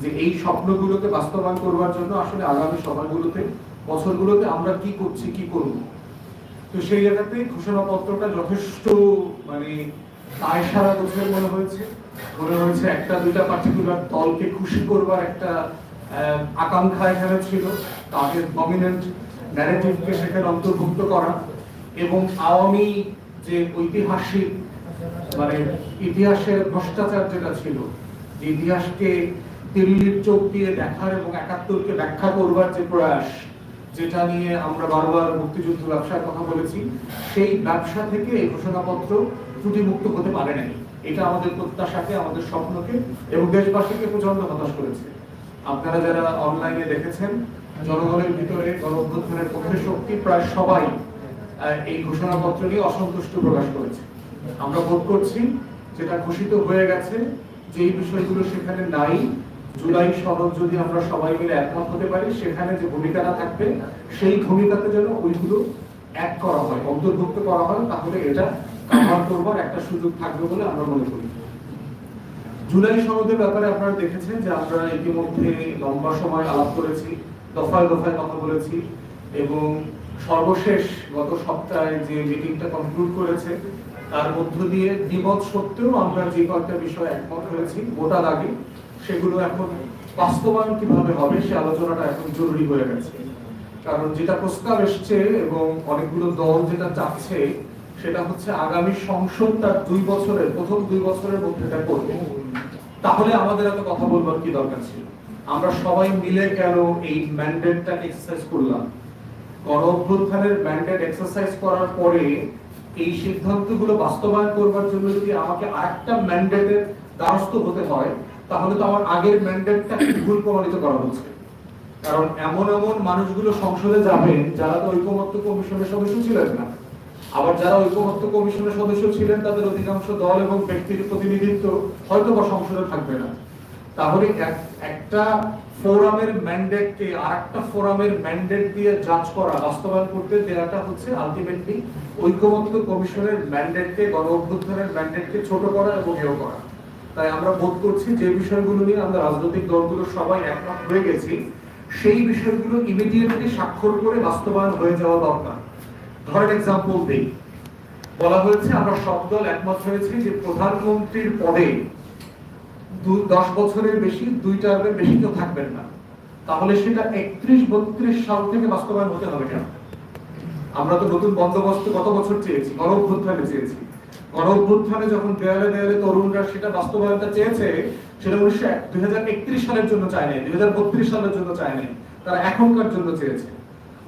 যে এই স্বপ্নগুলোকে বাস্তবায়ন করবার জন্য আসলে আগামী সময়গুলোতে বছরগুলোতে আমরা কি করছি, কি করব? তো সেই জায়গাতে ঘোষণাপত্রটা যথেষ্ট মানে আয় সারা গোছের মনে হয়েছে। মনে হয়েছে একটা, দুইটা পার্টিকুলার দলকে খুশি করবার একটা আকাঙ্ক্ষা এখানে ছিল। তাদের ডমিনেন্ট ন্যারেটিভকে সেখানে অন্তর্ভুক্ত করা এবং আওয়ামী যে ঐতিহাসিক মানে ইতিহাসের ভ্রষ্টাচার যেটা ছিল ইতিহাসকে দিল্লির চোখ দিয়ে দেখার এবং একাত্তরকে ব্যাখ্যা করবার যে প্রয়াস, যেটা নিয়ে আমরা বারবার মুক্তিযুদ্ধ ব্যবসার কথা বলেছি, সেই ব্যবসা থেকে এই ঘোষণাপত্র ত্রুটিমুক্ত হতে পারে নাই। এটা আমাদের প্রত্যাশাকে, আমাদের স্বপ্নকে এবং দেশবাসীকে প্রচণ্ড হতাশ করেছে। আপনারা যারা অনলাইনে দেখেছেন, জনগণের ভিতরে গণ অভ্যুত্থানের পক্ষে শক্তি প্রায় সবাই এই ঘোষণাপত্র নিয়ে অসন্তুষ্ট প্রকাশ করেছে। আমরা বোধ করছি, যেটা ঘোষিত হয়ে গেছে যে এই বিষয়গুলো সেখানে নাই জুলাই সনদ যদি আমরা সবাই মিলে একমত হতে পারি, সেখানে যে ভূমিকাটা থাকবে, সেই ভূমিকাতে যেন ওইগুলো এক করা হয়, অন্তর্ভুক্ত করা হয়, তাহলে এটা কাভার করবার একটা সুযোগ থাকবে বলে আমরা মনে করি। জুলাই সনদের ব্যাপারে আপনারা দেখেছেন যে আমরা ইতিমধ্যে লম্বা সময় আলাপ করেছি, দফায় দফায় কথা বলেছি, এবং সর্বশেষ গত সপ্তাহে যে মিটিংটা কনক্লুড করেছে, তার মধ্য দিয়ে দ্বিমত সত্ত্বেও আমরা যে কয়েকটা বিষয় একমত হয়েছি ভোটার আগে সেগুলো এখন বাস্তবায়ন কীভাবে হবে সে আলোচনাটা এখন জরুরি হয়ে গেছে। কারণ যেটা প্রস্তাব এসছে এবং অনেকগুলো দল যেটা চাচ্ছে, সেটা হচ্ছে আগামী সংসদ তার দুই বছরের, প্রথম দুই বছরের মধ্যে করবে। তাহলে আমাদের এত কথা বলবার কি দরকার ছিল? আমরা সবাই মিলে কেন এই ম্যান্ডেটটা এক্সারসাইজ করলাম? গণ অভ্যুত্থানের ম্যান্ডেট এক্সারসাইজ করার পরে এই সিদ্ধান্তগুলো বাস্তবায়ন করবার জন্য যদি আমাকে আরেকটা ম্যান্ডেটের দ্বারস্থ হতে হয় তাহলে তো আমার আগের ম্যান্ডেটটা ভুল প্রমাণিত করা হচ্ছে। কারণ এমন এমন মানুষগুলো সংসদে যাবেন যারা তো ঐকমত্য কমিশনের সদস্য ছিলেন না। আবার যারা ঐকমত্য কমিশনের সদস্য ছিলেন, তাদের অধিকাংশ দল এবং ব্যক্তির প্রতিনিধিত্ব হয়তো বা সংসদে থাকবে না। তাহলে এক- একটা ফোরামের ম্যান্ডেটকে আর একটা ফোরামের ম্যান্ডেট দিয়ে জাজ করা, বাস্তবায়ন করতে দেওয়াটা হচ্ছে আলটিমেটলি ঐকমত্য কমিশনের ম্যান্ডেটকে গণ অভ্যুত্থানের ম্যান্ডেটকে ছোট করা এবং হেয় করা। তাই আমরা বোধ করছি যে বিষয়গুলো নিয়ে আমরা রাজনৈতিক দলগুলো সবাই একমত হয়ে গেছি, সেই বিষয়গুলো ইমিডিয়েটলি স্বাক্ষর করে বাস্তবায়ন হয়ে যাওয়া দরকার। ধরেন এক্সাম্পল দেই। বলা হয়েছে আমরা সব দল একমত হয়েছি যে প্রধানমন্ত্রীর পদে দশ বছরের বেশি, দুই টার্মের বেশি কেউ থাকবেন না। তাহলে সেটা একত্রিশ বত্রিশ সাল থেকে বাস্তবায়ন হতে হবে কেন? আমরা তো নতুন বন্দোবস্ত কত বছর চেয়েছি গণ অভ্যুত্থানে চেয়েছি। গণ অভ্যুত্থানে যখন দেয়ালে দেয়ালে তরুণরা সেটা বাস্তবায়নটা চেয়েছে, সেটা উনিশশো দুই সালের জন্য চায় নাই দুই হাজার বত্রিশ সালের জন্য চায় নাই তারা এখনকার জন্য চেয়েছে।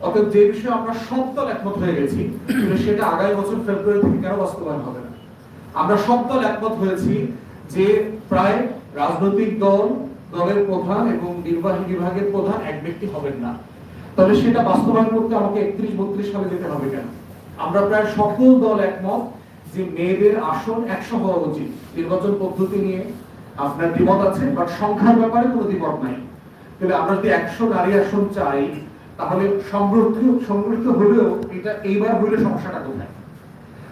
অতএব যে বিষয়ে আমরা সব একমত হয়ে গেছি সেটা আগামী বছর ফেব্রুয়ারি থেকে কেন বাস্তবায়ন হবে না? আমরা সব একমত হয়েছি যে প্রায় রাজনৈতিক দল, দলের প্রধান এবং নির্বাহী বিভাগের প্রধান এক ব্যক্তি হবেন না। তবে সেটা বাস্তবায়ন করতে আমাকে একত্রিশ বত্রিশ সালে যেতে হবে কেন? আমরা প্রায় সকল দল একমত যে মেয়েদের আসন একশো হওয়া উচিত। নির্বাচন পদ্ধতি নিয়ে আপনার দ্বিমত আছে বাট সংখ্যার ব্যাপারে কোনো দ্বিমত নাই। তাহলে আমরা যদি একশো নারী আসন চাই, তাহলে সংরক্ষিত সংরক্ষিত হলেও এটা এইবার হইলে সমস্যাটা কোথায়?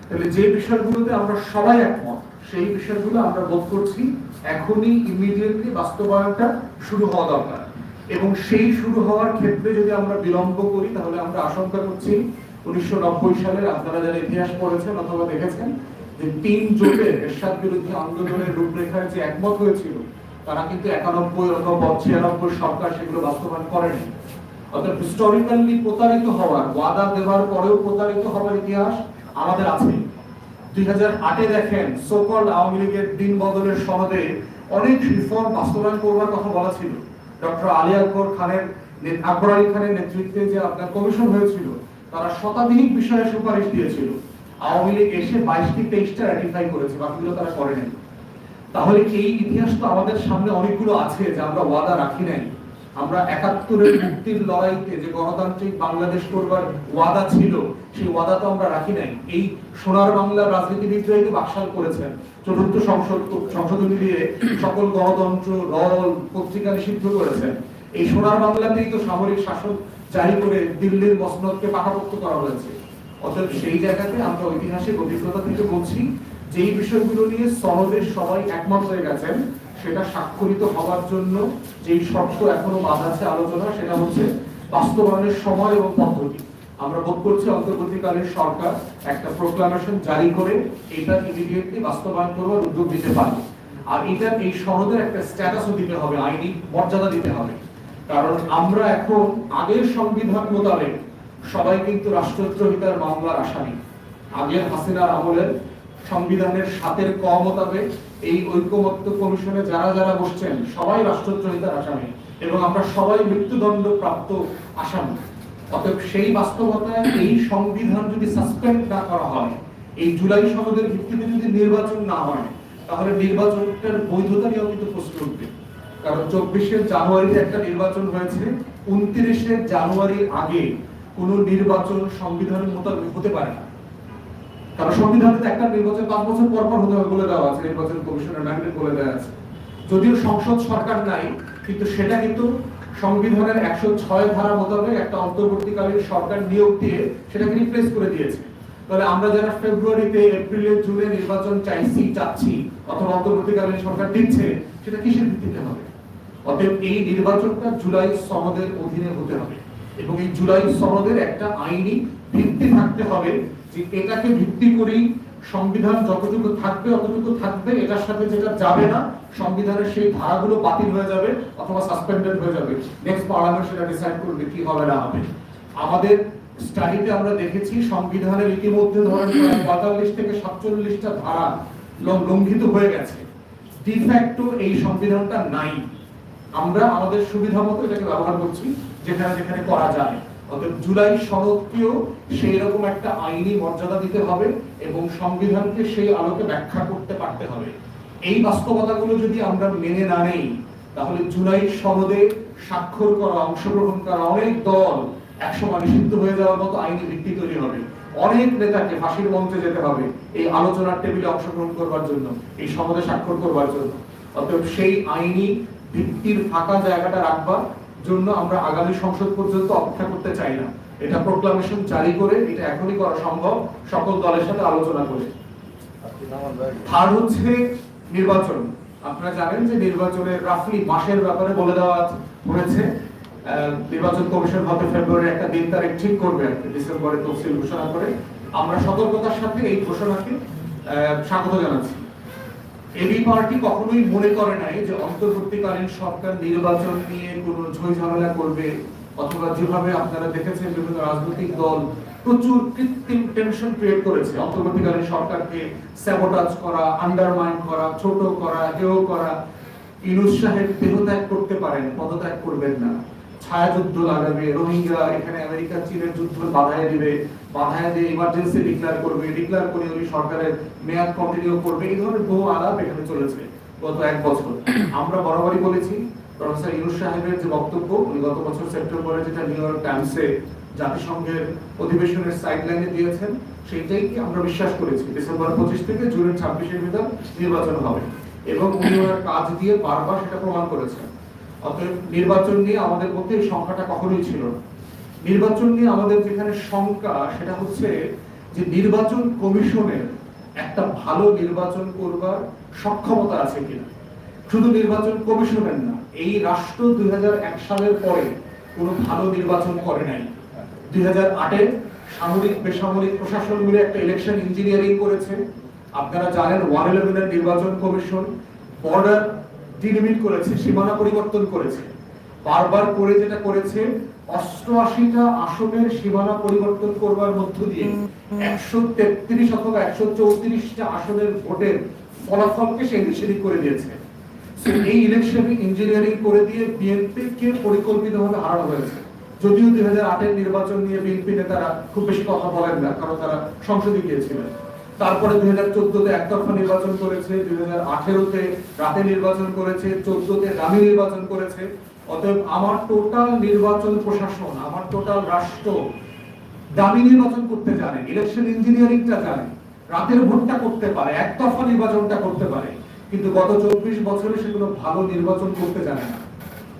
তাহলে যে বিষয়গুলোতে আমরা সবাই একমত, সেই বিষয়গুলো আমরা বোধ করছি এখনই ইমিডিয়েটলি বাস্তবায়নটা শুরু হওয়া দরকার। এবং সেই শুরু হওয়ার ক্ষেত্রে যদি আমরা বিলম্ব করি, তাহলে আমরা আশঙ্কা করছি উনিশশো নব্বই সালের আপনারা যারা ইতিহাস পড়েছেন অথবা দেখেছেন যে তিন জোটের এরশাদ বিরোধী আন্দোলনের রূপরেখায় যে একমত হয়েছিল, তারা কিন্তু একানব্বই অথবা ছিয়ানব্বই সরকার সেগুলো বাস্তবায়ন করেনি। অর্থাৎ হিস্টোরিক্যালি প্রতারিত হওয়ার, ওয়াদা দেওয়ার পরেও প্রতারিত হওয়ার ইতিহাস আমাদের আছে। দুই হাজার আটে দেখেন সোকল আওয়ামী লীগের দিন বদলের সনদে অনেক রিফর্ম বাস্তবায়ন করবার কথা বলা ছিল। ডক্টর আলী খানের আকবর আলী খানের নেতৃত্বে যে আপনার কমিশন হয়েছিল তারা শতাধিক বিষয়ে সুপারিশ দিয়েছিল। আওয়ামী লীগ এসে বাইশটি তেইশটা র্যাটিফাই করেছে, বাকিগুলো তারা করেনি তাহলে এই ইতিহাস তো আমাদের সামনে অনেকগুলো আছে যে আমরা ওয়াদা রাখি নাই? আমরা একাত্তরের মুক্তির লড়াইতে যে গণতান্ত্রিক বাংলাদেশ করবার ওয়াদা ছিল, সেই ওয়াদা তো আমরা রাখি নাই। এই সোনার বাংলা রাজনীতিবিদরাই তো বাকশাল করেছেন। চতুর্থ সংসদ সংশোধনী দিয়ে সকল গণতন্ত্র, দল, পত্রিকা নিষিদ্ধ করেছেন। এই সোনার বাংলাতেই তো সামরিক শাসন জারি করে দিল্লির মসনদকে পাকাপোক্ত করা হয়েছে। অতএব সেই জায়গাতে আমরা ঐতিহাসিক অভিজ্ঞতা থেকে বলছি, যেই বিষয়গুলো নিয়ে সনদের সবাই একমত হয়ে গেছেন, সেটা স্বাক্ষরিত হওয়ার জন্য যেই শর্ত এখনও বাদ আছে আলোচনা, সেটা হচ্ছে বাস্তবায়নের সময় এবং পদ্ধতি। আমরা বোধ করছি অন্তর্বর্তীকালীন সরকার একটা প্রোক্লামেশন জারি করে এটা ইমিডিয়েটলি বাস্তবায়ন করবার উদ্যোগ দিতে পারে আর এটা এই সনদের একটা স্ট্যাটাসও দিতে হবে, আইনি মর্যাদা দিতে হবে। কারণ আমরা এখন আগের সংবিধান মোতাবেক সবাই কিন্তু রাষ্ট্রদ্রোহিতার মামলার আসামি আগের হাসিনার আমলের সংবিধানের সাতের ক মোতাবেক এই ঐক্যমত্য কমিশনে যারা যারা বসছেন, সবাই রাষ্ট্রদ্রোহিতার আসামি এবং আমরা সবাই মৃত্যুদণ্ড প্রাপ্ত আসামি অতএব সেই বাস্তবতায় এই সংবিধান যদি সাসপেন্ড না করা হয়, এই জুলাই সনদের ভিত্তিতে যদি নির্বাচন না হয়, তাহলে নির্বাচনটার বৈধতা নিয়েও কিন্তু প্রশ্ন উঠবে। কারণ চব্বিশে জানুয়ারিতে একটা নির্বাচন হয়েছে, উনত্রিশে জানুয়ারির আগে কোনো নির্বাচন সংবিধান মোতাবেক হতে পারে না। কারণ সংবিধানে একটা নির্বাচন পাঁচ বছর পর পর হতে হবে বলে দেওয়া আছে, নির্বাচন কমিশনের ম্যান্ডেট বলে দেওয়া আছে। যদিও সংসদ সরকার নাই, কিন্তু সেটা কিন্তু সংবিধানের একশো ছয় ধারা মোতাবেক একটা অন্তর্বর্তীকালীন সরকার নিয়োগ দিয়ে সেটাকে রিপ্লেস করে দিয়েছে। তাহলে আমরা যারা ফেব্রুয়ারিতে, এপ্রিলে, জুনে নির্বাচন চাইছি, চাচ্ছি, অথবা অন্তর্বর্তীকালীন সরকার দিচ্ছে, সেটা কিসের ভিত্তিতে হবে? অতএব এই নির্বাচনটা জুলাই সনদের অধীনে হতে হবে। এবং এই জুলাই সনদের একটা আইনি ভিত্তি থাকতে হবে যে এটাকে ভিত্তি করেই সংবিধান যতটুকু থাকবে, অতটুকু থাকবে, এটার সাথে যেটা যাবে না, সংবিধানের সেই ধারাগুলো বাতিল হয়ে যাবে অথবা সাসপেন্ডেড হয়ে যাবে। নেক্সট পার্লামেন্ট সেটা ডিসাইড করবে কি হবে, না হবে। আমাদের স্টাডিতে আমরা দেখেছি সংবিধানের ইতিমধ্যে ধরেন পঁয়তাল্লিশ থেকে সাতচল্লিশটা ধারা লঙ্ঘিত হয়ে গেছে। ডিফ্যাক্টো এই সংবিধানটা নাই। আমরা আমাদের সুবিধা মতো এটাকে ব্যবহার করছি যেখানে যেখানে করা যায়। অর্থাৎ জুলাই সনদকেও সেই রকম একটা আইনি মর্যাদা দিতে হবে এবং সংবিধানকে সেই আলোকে ব্যাখ্যা করতে পারতে হবে। এই বাস্তবতাগুলো যদি আমরা মেনে না নেই, তাহলে জুলাই সনদে স্বাক্ষর করা, অংশগ্রহণ করা অনেক দল একসময় নিষিদ্ধ হয়ে যাওয়ার মতো আইনি ভিত্তি তৈরি হবে। অনেক নেতাকে ফাঁসির মঞ্চে যেতে হবে এই আলোচনার টেবিলে অংশগ্রহণ করবার জন্য, এই সনদে স্বাক্ষর করবার জন্য। অতএব সেই আইনি ভিত্তির ফাঁকা জায়গাটা রাখবার জন্য আমরা আগামী সংসদ পর্যন্ত অপেক্ষা করতে চাই না। এটা প্রোক্লামেশন জারি করে এটা এখনই করা সম্ভব। সকল দলের সাথে আলোচনা করে। থার্ড হচ্ছে নির্বাচন। আপনারা জানেন যে নির্বাচনের রাফলি মাসের ব্যাপারে বলে দেওয়া হয়েছে নির্বাচন কমিশন হয়তো ফেব্রুয়ারি একটা দিন তারিখ ঠিক করবে ডিসেম্বরে তফসিল ঘোষণা করে। আমরা সতর্কতার সাথে এই ঘোষণাকে স্বাগত জানাচ্ছি। এবি পার্টি কখনোই মনে করে নাই যে অন্তর্বর্তীকালীন সরকার নির্বাচন নিয়ে কোনো ঝই ঝামেলা করবে, অথবা যেভাবে আপনারা দেখেছেন বিভিন্ন রাজনৈতিক দল প্রচুর কৃত্রিম টেনশন ক্রিয়েট করেছে। অন্তর্বর্তীকালীন সরকারকে স্যাবোটাজ করা আন্ডারমাইন করা, ছোট করা হেয় করা। ইনুস সাহেব দেহত্যাগ করতে পারেন, পদত্যাগ করবেন না। ছায়াযুদ্ধ লাগাবে, রোহিঙ্গা এখানে আমেরিকা, চীনের যুদ্ধ বাধায় দিবে, বাধায় দিয়ে ইমার্জেন্সি ডিক্লেয়ার করবে ডিক্লেয়ার করে উনি সরকারের মেয়াদ কন্টিনিউ করবে, এই ধরনের বহু আলাপ এখানে চলেছে গত এক বছর। আমরা বরাবরই বলেছি, প্রফেসর ইউনুস সাহেবের যে বক্তব্য, উনি গত বছর সেপ্টেম্বরে যেটা নিউ ইয়র্ক টাইমসে জাতিসংঘের অধিবেশনের সাইডলাইনে দিয়েছেন, সেইটাই কি আমরা বিশ্বাস করেছি, ডিসেম্বর পঁচিশ থেকে জুনের ছাব্বিশের ভিতর নির্বাচন হবে। এবং উনি ওনার কাজ দিয়ে বারবার সেটা প্রমাণ করেছেন। অতএব নির্বাচন নিয়ে আমাদের মধ্যে সংখ্যাটা কখনোই ছিল না। নির্বাচন নিয়ে আমাদের যেখানে শঙ্কা, সেটা হচ্ছে যে নির্বাচন কমিশনের একটা ভালো নির্বাচন করবার সক্ষমতা আছে কিনা। শুধু নির্বাচন কমিশনের না, এই রাষ্ট্র দুই হাজার এক সালের পরে কোনো ভালো নির্বাচন করে নাই। দুই হাজার আটে সামরিক, বেসামরিক প্রশাসন মিলে একটা ইলেকশন ইঞ্জিনিয়ারিং করেছে। আপনারা জানেন ওয়ান ইলেভেনের নির্বাচন কমিশন, বর্ডার ডিলিমিট করেছে, সীমানা পরিবর্তন করেছে। বারবার করে যেটা করেছে আসনের সীমানা পরিবর্তন করবার মধ্য দিয়ে একশো তেত্রিশ অথবা একশো চৌত্রিশটা আসনের ভোটের ফলাফলকে সে করে দিয়েছে। এই ইলেকশন ইঞ্জিনিয়ারিং করে দিয়ে বিএনপি কে পরিকল্পিতভাবে হারানো হয়েছে। যদিও দুই হাজার আটের নির্বাচন নিয়ে বিএনপি নেতারা খুব বেশি কথা বলেন না, কারণ তারা সংসদে গিয়েছিলেন। তারপরে দুই হাজার চোদ্দতে একতরফা নির্বাচন করেছে দুই হাজার আঠেরোতে রাতে নির্বাচন করেছে, চোদ্দতে দামি নির্বাচন করেছে। অতএব আমার টোটাল নির্বাচন প্রশাসন, আমার টোটাল রাষ্ট্র দামি নির্বাচন করতে জানে ইলেকশন ইঞ্জিনিয়ারিংটা জানে, রাতের ভোটটা করতে পারে, একতরফা নির্বাচনটা করতে পারে, কিন্তু গত চব্বিশ বছরে সেগুলো ভালো নির্বাচন করতে জানে না।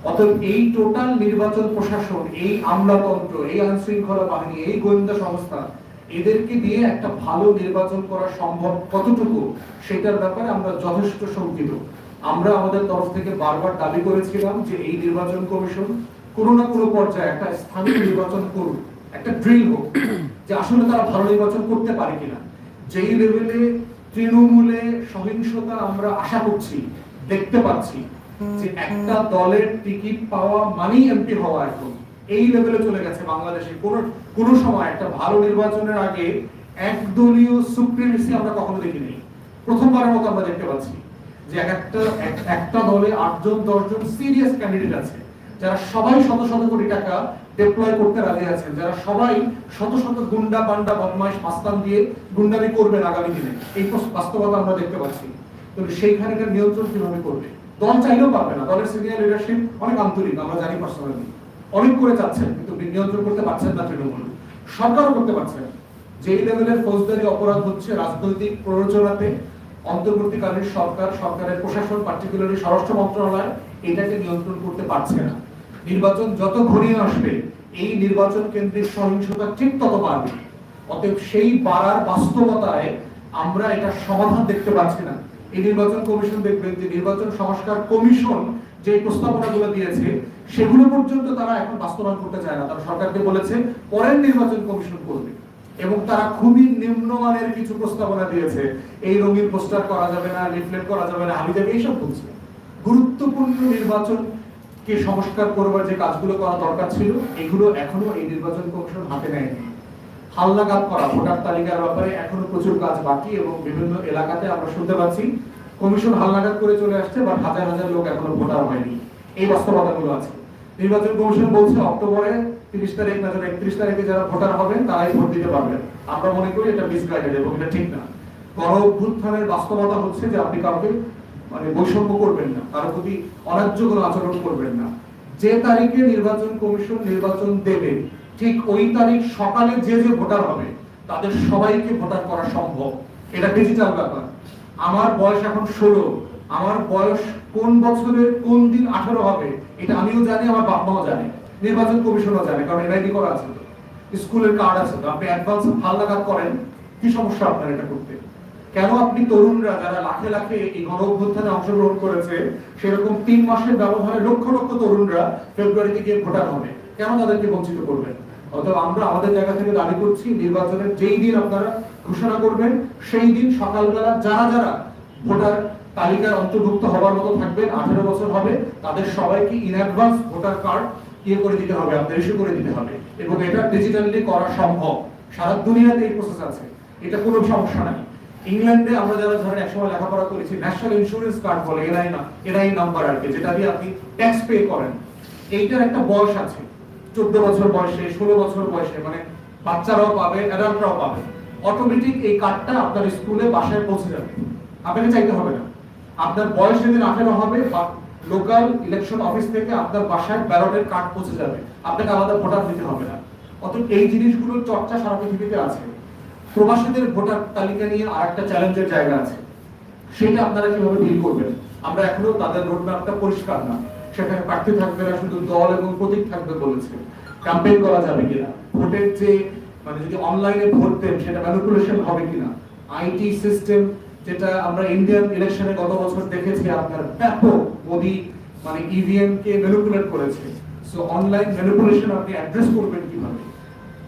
অতএব এই টোটাল নির্বাচন প্রশাসন, এই আমলাতন্ত্র, এই আইন শৃঙ্খলা বাহিনী, এই গোয়েন্দা সংস্থা এদেরকে দিয়ে একটা ভালো নির্বাচন করা সম্ভব কতটুকু, সেটার ব্যাপারে আমরা যথেষ্ট শঙ্কিত। আমরা আমাদের তরফ থেকে বারবার দাবি করেছিলাম যে এই নির্বাচন কমিশন কোনো না কোনো পর্যায়ে একটা স্থানীয় নির্বাচন করুন একটা ড্রিল হোক, যে আসলে তারা ভালো নির্বাচন করতে পারে কিনা। যেই লেভেলে তৃণমূলে সহিংসতা আমরা আশা করছি, দেখতে পাচ্ছি যে একটা দলের টিকিট পাওয়া মানেই এমপি হওয়া এখন। এই লেভেলে চলে গেছে বাংলাদেশে। কোন কোন সময় একটা ভালো নির্বাচনের আগে একদলীয় সুপ্রিমেসি আমরা কখনো দেখিনি। প্রথমবারের মতো আমরা দেখতে পাচ্ছি যে এক একটা একটা দলে আটজন, দশজন সিরিয়াস ক্যান্ডিডেট আছে। যারা সবাই শত শত কোটি টাকা ডিপ্লয় করতে রাজি আছেন। যারা সবাই শত শত গুন্ডা পান্ডা বদমাইশ মাস্তান দিয়ে গুন্ডামি করবেন আগামী দিনে। এই বাস্তবতা আমরা দেখতে পাচ্ছি। তো সেইখানকার নিয়ন্ত্রণ কীভাবে করবে? দল চাইলেও পারবে না। দলের সিনিয়র লিডারশিপ অনেক আন্তরিক, আমরা জানি পার্সোনালি অনেক করে চাচ্ছেন, কিন্তু নিয়ন্ত্রণ করতে পারছেন না তৃণমূল। সরকারও করতে পারছে না। যেই লেভেলের ফৌজদারি অপরাধ হচ্ছে রাজনৈতিক প্ররোচনাতে, অন্তর্বর্তীকালীন সরকার, সরকারের প্রশাসন পার্টিকুলারলি স্বরাষ্ট্র মন্ত্রণালয়, এটাকে নিয়ন্ত্রণ করতে পারছে না। নির্বাচন যত ঘনিয়ে আসবে, এই নির্বাচন কেন্দ্রিক সহিংসতা ঠিক তত বাড়বে। অতএব সেই বাড়ার বাস্তবতায় আমরা এটা সমাধান দেখতে পাচ্ছি না। এই নির্বাচন কমিশন দেখবেন যে নির্বাচন সংস্কার কমিশন যে প্রস্তাবনাগুলো দিয়েছে, সেগুলো পর্যন্ত তারা এখন বাস্তবায়ন করতে চায় না। তারা সরকারকে বলেছে, পরের নির্বাচন কমিশন করবে। এবং তারা খুবই নিম্নমানের কিছু প্রস্তাবনা দিয়েছে। এই রঙিন পোস্টার করা যাবে না লিফলেট করা যাবে না হাবি যাবে এইসব বলছে। গুরুত্বপূর্ণ নির্বাচন কে সংস্কার করবার যে কাজগুলো করা দরকার ছিল, এগুলো এখনও এই নির্বাচন কমিশন হাতে নেয়নি। হালনাগাদ করা, ভোটার তালিকার ব্যাপারে এখনও প্রচুর কাজ বাকি এবং বিভিন্ন এলাকাতে আমরা শুনতে পাচ্ছি কমিশন হালনাগাদ করে চলে আসছে বা হাজার হাজার লোক এখনও ভোটার হয়নি। এই বাস্তবতাগুলো আছে। নির্বাচন কমিশন বলছে, অক্টোবরে তিরিশ তারিখ না একত্রিশ তারিখে যারা ভোটার হবেন, তারাই ভোট দিতে পারবেন। আমরা মনে করি এটা মিসগাইডেড এবং এটা ঠিক না। গণ অভ্যুত্থানের বাস্তবতা হচ্ছে যে আপনি কাউকে মানে বৈষম্য করবেন না, কারও প্রতি অন্যায্য কোনো আচরণ করবেন না। যে তারিখে নির্বাচন কমিশন নির্বাচন দেবে, ঠিক ওই তারিখ সকালে যে যে ভোটার হবে, তাদের সবাইকে ভোটার করা সম্ভব। এটা ডিজিটাল ব্যাপার। আমার বয়স এখন ষোলো। আমার বয়স কোন বছরের কোন দিন আঠারো হবে, এটা আমিও জানি, আমার বাপ মাও জানে। নির্বাচন কমিশনও জানে, কারণ এনআইডি করা আছে তো? স্কুলের কার্ড আছে তো? আপনি অ্যাডভান্স হালনাগাদ করেন, কি সমস্যা আপনার এটা করতে? কেন আপনি তরুণরা যারা লাখে লাখে এই গণ অভ্যুত্থানে অংশগ্রহণ করেছে, সেরকম তিন মাসের ব্যবধানে লক্ষ লক্ষ তরুণরা ফেব্রুয়ারিতে গিয়ে ভোটার হবে? কেন তাদেরকে বঞ্চিত করবেন? অথবা আমরা আমাদের জায়গা থেকে দাবি করছি, নির্বাচনের যেই দিন আপনারা ঘোষণা করবেন, সেই দিন সকালবেলা যারা যারা ভোটার তালিকার অন্তর্ভুক্ত হওয়ার মতো থাকবেন আঠারো বছর হবে, তাদের সবাইকে ইন অ্যাডভান্স ভোটার কার্ড ইয়ে করে দিতে হবে আপনাদের ইস্যু করে দিতে হবে। এবং এটা ডিজিটালি করা সম্ভব। সারা দুনিয়াতে এই প্রসেস আছে। এটা কোনো সমস্যা নাই। ইংল্যান্ডে আমরা যারা ধরেন একসময় লেখাপড়া করেছি ন্যাশনাল ইন্স্যুরেন্স কার্ড বলে এনআই না এনআই নাম্বার আর কি, যেটা দিয়ে আপনি ট্যাক্স পে করেন। এইটার একটা বয়স আছে। চোদ্দ বছর বয়সে, ষোলো বছর বয়সে মানে বাচ্চারাও পাবে অ্যাডাল্টরাও পাবে। অটোমেটিক এই কার্ডটা আপনার স্কুলে বাসায় পৌঁছে যাবে। আপনাকে চাইতে হবে না। আপনার বয়স যেদিন আঠেরো হবে লোকাল ইলেকশন অফিস থেকে আপনার বাসায় ব্যালটের কার্ড পৌঁছে যাবে। আপনাকে আলাদা ভোটার দিতে হবে না। অতএব এই জিনিসগুলোর চর্চা সারা পৃথিবীতে আছে। প্রবাসীদের ভোটার তালিকা নিয়ে আর একটা চ্যালেঞ্জের জায়গা আছে। সেটা আপনারা কীভাবে ডিল করবেন? আমরা এখনও তাদের রোডম্যাপটা পরিষ্কার না। সেখানে প্রার্থী থাকবে না, শুধু দল এবং প্রতীক থাকবে বলেছে। ক্যাম্পেইন করা যাবে কিনা? ভোটের যে মানে যদি অনলাইনে ভোট দেন, সেটা ম্যানিপুলেশন হবে কিনা? আইটি সিস্টেম যেটা আমরা ইন্ডিয়ান ইলেকশনে গত বছর দেখেছি, আপনার ব্যাপক মোদি মানে ইভিএম কে ম্যানিপুলেট করেছে। সো অনলাইন ম্যানিপুলেশন আপনি অ্যাড্রেস করবেন কীভাবে?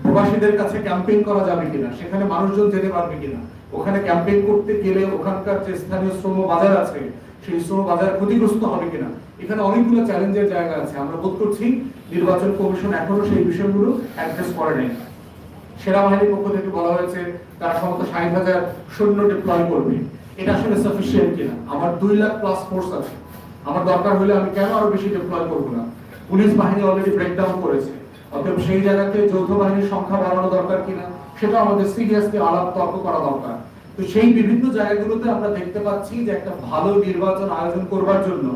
প্রবাসীদের কাছে ক্যাম্পেইন করা যাবে কিনা? সেখানে মানুষজন যেতে পারবে কিনা? ওখানে ক্যাম্পেইন করতে গেলে ওখানকার যে স্থানীয় শ্রম বাজার আছে, সেই শ্রম বাজার ক্ষতিগ্রস্ত হবে কিনা? এখানে অনেকগুলো চ্যালেঞ্জের জায়গা আছে। আমরা বোধ করছি, নির্বাচন কমিশন এখনও সেই বিষয়গুলো অ্যাড্রেস করে নেই। সেনাবাহিনীর পক্ষ থেকে বলা হয়েছে, তারা সমস্ত ষাট হাজার সৈন্য ডিপ্লয় করবে। এটা আসলে সাফিসিয়েন্ট কিনা? আমার দুই লাখ প্লাস ফোর্স আছে। আমার দরকার হলে আমি কেন আরও বেশি ডিপ্লয় করব না? পুলিশ বাহিনী অলরেডি ব্রেকডাউন করেছে। অতএব সেই জায়গাতে যৌথ বাহিনীর সংখ্যা বাড়ানো দরকার কিনা, সেটা আমাদের সিরিয়াসলি আলাপ তর্ক করা দরকার। তো সেই বিভিন্ন জায়গাগুলোতে আমরা দেখতে পাচ্ছি যে একটা ভালো নির্বাচন আয়োজন করবার জন্য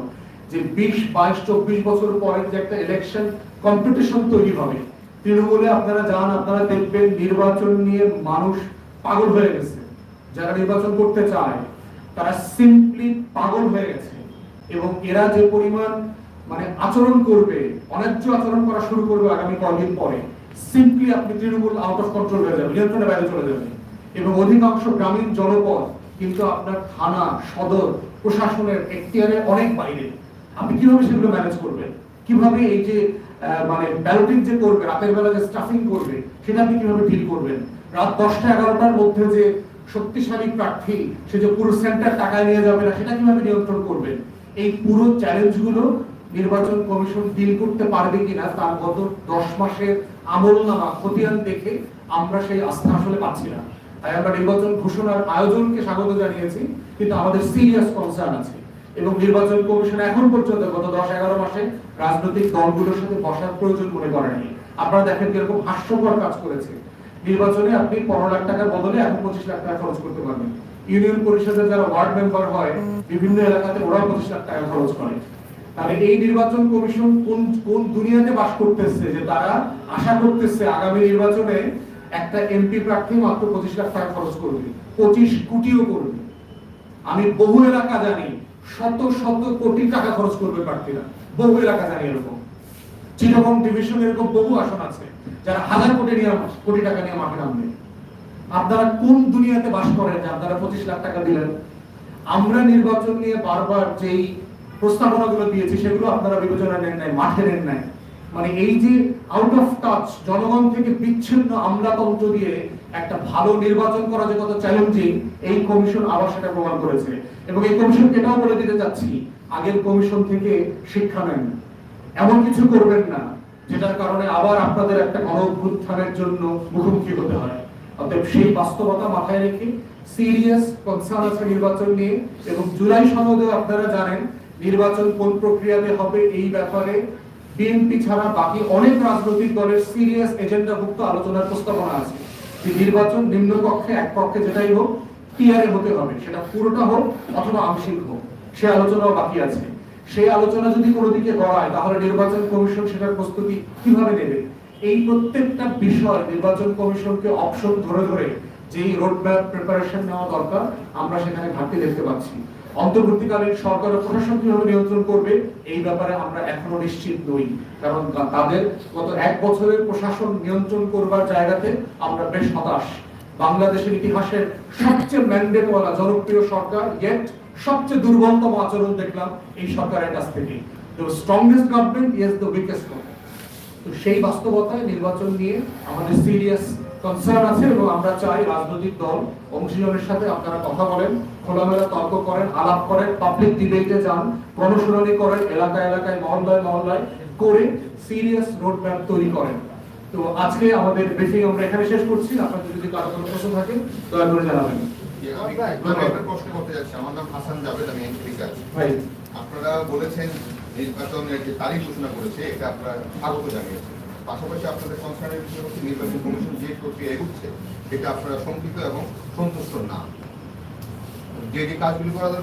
যে বিশ, বাইশ, চব্বিশ বছর পরের যে একটা ইলেকশন কম্পিটিশন তৈরি হবে। তৃণমূলে আপনারা যান, আপনারা দেখবেন নির্বাচন নিয়ে মানুষ পাগল হয়ে গেছে। যারা নির্বাচন করতে চায়, তারা সিম্পলি পাগল হয়ে গেছে। এবং এরা যে পরিমাণ মানে আচরণ করবে, অন্যায্য আচরণ করা শুরু করবে আগামী কয়েকদিন পরে সিম্পলি আপনি তৃণমূল আউট অফ কন্ট্রোল হয়ে যাবে নিয়ন্ত্রণের বাইরে চলে যাবে এবং অধিকাংশ গ্রামীণ জনপদ কিন্তু আপনার থানা, সদর, প্রশাসনের এখতিয়ারের অনেক বাইরে। আপনি কীভাবে সেগুলো ম্যানেজ করবেন? কীভাবে এই যে মানে ব্যালটিং যে করবে রাতের বেলা যে স্টাফিং করবে সেটা আপনি কীভাবে ডিল করবেন? রাত দশটা, এগারোটার মধ্যে যে শক্তিশালী প্রার্থী, সে যে পুরো সেন্টার টাকায় নিয়ে যাবে না, সেটা কীভাবে নিয়ন্ত্রণ করবেন? এই পুরো চ্যালেঞ্জগুলো নির্বাচন কমিশন ডিল করতে পারবে কিনা, তার গত দশ মাসের আমল নামা, খতিয়ান দেখে আমরা সেই আস্থা আসলে পাচ্ছি না। তাই আমরা নির্বাচন ঘোষণার আয়োজনকে স্বাগত জানিয়েছি, কিন্তু আমাদের সিরিয়াস কনসার্ন আছে। এবং নির্বাচন কমিশন এখন পর্যন্ত গত দশ, এগারো মাসে রাজনৈতিক দলগুলোর সাথে বসার প্রয়োজন মনে করেনি। আপনারা দেখেন কীরকম হাস্যকর কাজ করেছে। নির্বাচনে আপনি পনেরো লাখ টাকার বদলে এখন পঁচিশ লাখ টাকা খরচ করতে পারবেন। ইউনিয়ন পরিষদের যারা ওয়ার্ড মেম্বার হয়, বিভিন্ন এলাকাতে ওরাও পঁচিশ লাখ টাকা খরচ করে। তাহলে এই নির্বাচন কমিশন কোন কোন দুনিয়াতে বাস করতেছে যে তারা আশা করতেছে আগামী নির্বাচনে একটা এমপি প্রার্থী মাত্র পঁচিশ লাখ টাকা খরচ করবে। পঁচিশ কোটিও করবে। আমি বহু এলাকা জানি, শত শত কোটি টাকা খরচ করবে প্রার্থীরা। বহু এলাকা জানি এরকম। চিরকম ডিভিশন এরকম বহু আসন আছে, যারা হাজার কোটি নিয়ে কোটি টাকা নিয়ে মাঠে নামবে। আপনারা কোন দুনিয়াতে বাস করেন যে আপনারা পঁচিশ লাখ টাকা দিলেন? আমরা নির্বাচন নিয়ে বারবার যেই প্রস্তাবনাগুলো দিয়েছি, সেগুলো আপনারা বিবেচনা নেন নাই, মাঠে নেন নাই। মানে এই যে আউট অফ টাচ জনগণ থেকে বিচ্ছিন্ন আমলাতন্ত্র দিয়ে একটা ভালো নির্বাচন করা যে কত চ্যালেঞ্জিং এই কমিশন আবার সেটা প্রমাণ করেছে। এবং এই কমিশন এটাও বলে দিতে চাচ্ছি আগের কমিশন থেকে শিক্ষা নেন এমন কিছু করবেন না, যেটার কারণে আবার আপনাদের একটা গণ অভ্যুত্থানের জন্য মুখোমুখি হতে হয়। অতএব সেই বাস্তবতা মাথায় রেখে সিরিয়াস কনসার্ন আছে নির্বাচন নিয়ে এবং জুলাই সনদেও আপনারা জানেন, নির্বাচন কোন প্রক্রিয়াতে হবে এই ব্যাপারে বিএনপি ছাড়া বাকি অনেক রাজনৈতিক দলের সিরিয়াস এজেন্ডাভুক্ত আলোচনার প্রস্তাবনা আছে। যে নির্বাচন নিম্ন কক্ষে এক পক্ষে যেটাই হোক টিআরএ হতে হবে? সেটা পুরোটা হোক অথবা আংশিক হোক। সে আলোচনাও বাকি আছে। সেই আলোচনা যদি কোনো দিকে গড়ায়, তাহলে নির্বাচন কমিশন সেটার প্রস্তুতি কীভাবে নেবে? এই প্রত্যেকটা বিষয় নির্বাচন কমিশনকে অপশন ধরে ধরে যেই রোড ম্যাপ প্রিপারেশন নেওয়া দরকার, আমরা সেখানে ঘাটতি দেখতে পাচ্ছি। অন্তর্বর্তীকালীন সরকার প্রশাসন কীভাবে নিয়ন্ত্রণ করবে, এই ব্যাপারে আমরা এখনও নিশ্চিত নই। কারণ তাদের গত এক বছরের প্রশাসন নিয়ন্ত্রণ করবার জায়গাতে আমরা বেশ হতাশ। বাংলাদেশের ইতিহাসের সবচেয়ে ম্যান্ডেটওয়ালা জনপ্রিয় সরকার, yet সবচেয়ে দুর্বলতম আচরণ দেখলাম এই সরকারের কাছ থেকে। The strongest government is the weakest তো সেই বাস্তবতায় নির্বাচন নিয়ে আমাদের সিরিয়াস কনসার্ন আছে এবং আমরা চাই রাজনৈতিক দল অংশীজনের সাথে আপনারা কথা বলেন, খোলামেলা তর্ক করেন, আলাপ করেন পাবলিক ডিবেটে যান গণশুনানি করেন, এলাকায় এলাকায়, মহল্লায় মহল্লায় করে সিরিয়াস রোড ম্যাপ তৈরি করেন। তো আজকে আমাদের ব্রিফিং আমরা এখানে শেষ করছি। আপনাদের যদি কারও কোনো প্রশ্ন থাকে, দয়া করে জানাবেন। প্রশ্ন করতে যাচ্ছি। আমার নাম হাসান জাভেদ আমি এনপিপি আপনারা বলেছেন নির্বাচনের যে তারিখ ঘোষণা করেছে এটা আপনারা স্বাগত জানিয়েছেন। পাশাপাশি আপনাদের সংস্থানের বিষয় হচ্ছে নির্বাচন কমিশন যে প্রক্রিয়া এগুচ্ছে এটা আপনারা শঙ্কিত এবং সন্তুষ্ট না। যে যে কাজগুলি করা